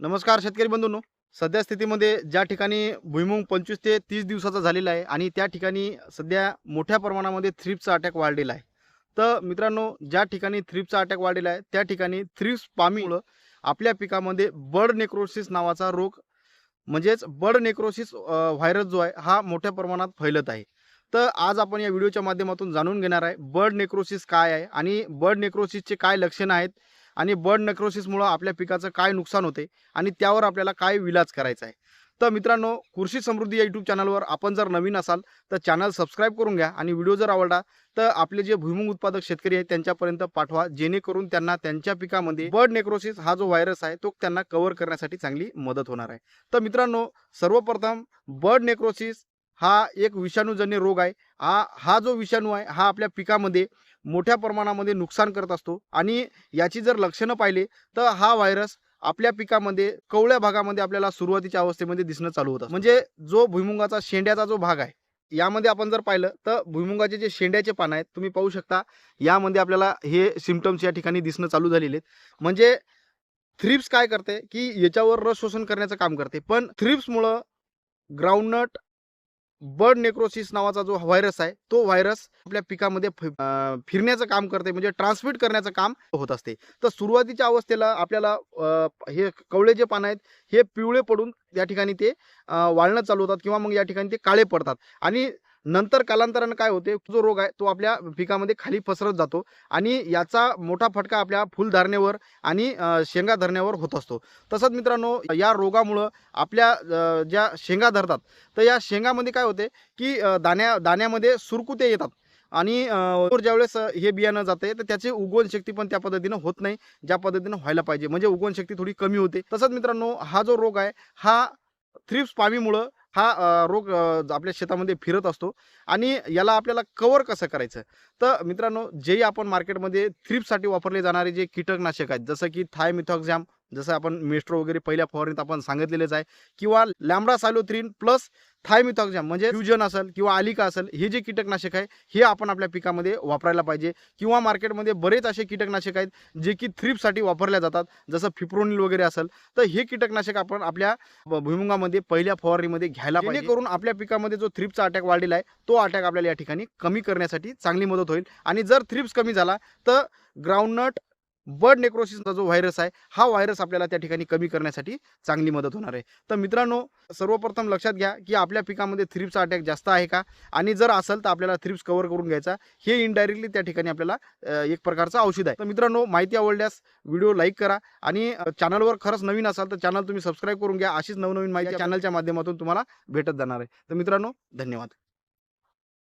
नमस्कार शेतकरी बंधूंनो. सध्या स्थितीमध्ये ज्या ठिकाणी भुईमुंग पंचवीस ते तीस दिवसाचा झालेला आहे आणि त्या ठिकाणी सध्या मोठ्या प्रमाणामध्ये थ्रिप्सचा अटॅक वाढलेला आहे. तर मित्रांनो ज्या ठिकाणी थ्रिप्सचा अटॅक वाढलेला आहे त्या ठिकाणी थ्रिप्स पामीमुळं आपल्या पिकामध्ये बर्ड नेक्रोसिस नावाचा रोग म्हणजेच बर्ड नेक्रोसिस व्हायरस जो आहे हा मोठ्या प्रमाणात फैलत आहे. तर आज आपण या व्हिडिओच्या माध्यमातून जाणून घेणार आहे बर्ड नेक्रोसिस काय आहे आणि बर्ड नेक्रोसिसचे काय लक्षणं आहेत आणि बर्ड नेक्रोसिसमुळं आपल्या पिकाचं काय नुकसान होते आणि त्यावर आपल्याला काय विलाज करायचा आहे. तर मित्रांनो कृषी समृद्धी या यूट्यूब चॅनलवर आपण जर नवीन असाल तर चॅनल सबस्क्राईब करून घ्या आणि व्हिडिओ जर आवडला तर आपले जे भुईमुंग उत्पादक शेतकरी आहेत त्यांच्यापर्यंत पाठवा जेणेकरून त्यांना त्यांच्या पिकामध्ये बर्ड नेक्रोसिस हा जो व्हायरस आहे तो त्यांना कव्हर करण्यासाठी चांगली मदत होणार आहे. तर मित्रांनो सर्वप्रथम बर्ड नेक्रोसिस हा एक विषाणूजन्य रोग आहे. हा हा जो विषाणू आहे हा आपल्या पिकामध्ये मोठ्या प्रमाणामध्ये नुकसान करत असतो. आणि याची जर लक्षणं पाहिली तर हा व्हायरस आपल्या पिकामध्ये कवळ्या भागामध्ये आपल्याला सुरुवातीच्या अवस्थेमध्ये दिसणं चालू होतं म्हणजे जो भुईमुगाचा शेंड्याचा जो भाग आहे यामध्ये आपण जर पाहिलं तर भुईमुगाचे जे शेंड्याचे पानं आहेत तुम्ही पाहू शकता यामध्ये आपल्याला हे सिमटम्स या ठिकाणी दिसणं चालू झालेले आहेत. म्हणजे थ्रिप्स काय करते की याच्यावर रस शोषण करण्याचं काम करते. पण थ्रिप्समुळं ग्राउंडनट बर्ड नेक्रोसिस नावाचा जो व्हायरस आहे तो व्हायरस आपल्या पिकामध्ये फिरण्याचं काम करते म्हणजे ट्रान्समिट करण्याचं काम होत असते. तर सुरुवातीच्या अवस्थेला आपल्याला हे कवळे जे पानं आहेत हे पिवळे पडून या ठिकाणी ते वाळणं चालू होतात किंवा मग या ठिकाणी ते काळे पडतात. आणि नंतर कालांतरानं काय होते जो रोग आहे तो आपल्या पिकामध्ये खाली पसरत जातो आणि याचा मोठा फटका आपल्या फुलधारणेवर आणि शेंगा धरण्यावर होत असतो. तसंच मित्रांनो या रोगामुळं आपल्या ज्या शेंगा धरतात तर या शेंगामध्ये काय होते की दाण्या दाण्यामध्ये सुरकुते येतात आणि ज्यावेळेस हे बियाणं जाते तर त्याची उगवण शक्ती पण त्या पद्धतीनं होत नाही ज्या पद्धतीनं व्हायला पाहिजे. म्हणजे उगवण शक्ती थोडी कमी होते. तसंच मित्रांनो हा जो रोग आहे हा थ्रिप्स पामीमुळं हा रोग आपल्या शेतामध्ये फिरत असतो आणि याला आपल्याला कवर कसं करायचं? तर मित्रांनो जेही आपण मार्केटमध्ये थ्रिप्ससाठी वापरले जाणारे जे कीटकनाशक आहेत जसं की थायमिथॉक्झॅम जसं आपण मेस्ट्रो वगैरे पहिल्या फवारणीत आपण सांगितलेलंच आहे. किंवा लॅम्बडा सायलोथ्रीन प्लस थायमिथॉक्झॅम म्हणजे फ्युजन असेल किंवा आलिका असेल हे जे कीटकनाशक आहे हे आपण आपल्या पिकामध्ये वापरायला पाहिजे. किंवा मार्केटमध्ये बरेच असे कीटकनाशक आहेत जे की थ्रीपसाठी वापरल्या जातात. जसं फिप्रोनिल वगैरे असेल तर हे कीटकनाशक आपण आपल्या भुईमुगामध्ये पहिल्या फवारणीमध्ये घ्यायला पाहिजे. करून आपल्या पिकामध्ये जो थ्रिप्सचा अटॅक वाढलेला आहे तो अटॅक आपल्याला या ठिकाणी कमी करण्यासाठी चांगली मदत होईल. आणि जर थ्रिप्स कमी झाला तर ग्राउंडनट बर्ड नेक्रोसिसचा जो व्हायरस आहे हा व्हायरस आपल्याला त्या ठिकाणी कमी करण्यासाठी चांगली मदत होणार आहे. तर मित्रांनो सर्वप्रथम लक्षात घ्या की आपल्या पिकामध्ये थ्रिप्सचा अटॅक जास्त आहे का? आणि जर असेल तर आपल्याला थ्रिप्स कव्हर करून घ्यायचा. हे इनडायरेक्टली त्या ठिकाणी आपल्याला एक प्रकारचं औषध आहे. तर मित्रांनो माहिती आवडल्यास व्हिडिओ लाईक करा. आणि चॅनलवर खरंच नवीन असाल तर चॅनल तुम्ही सबस्क्राईब करून घ्या. अशीच नवनवीन माहिती चॅनलच्या माध्यमातून तुम्हाला भेटत जाणार आहे. तर मित्रांनो धन्यवाद.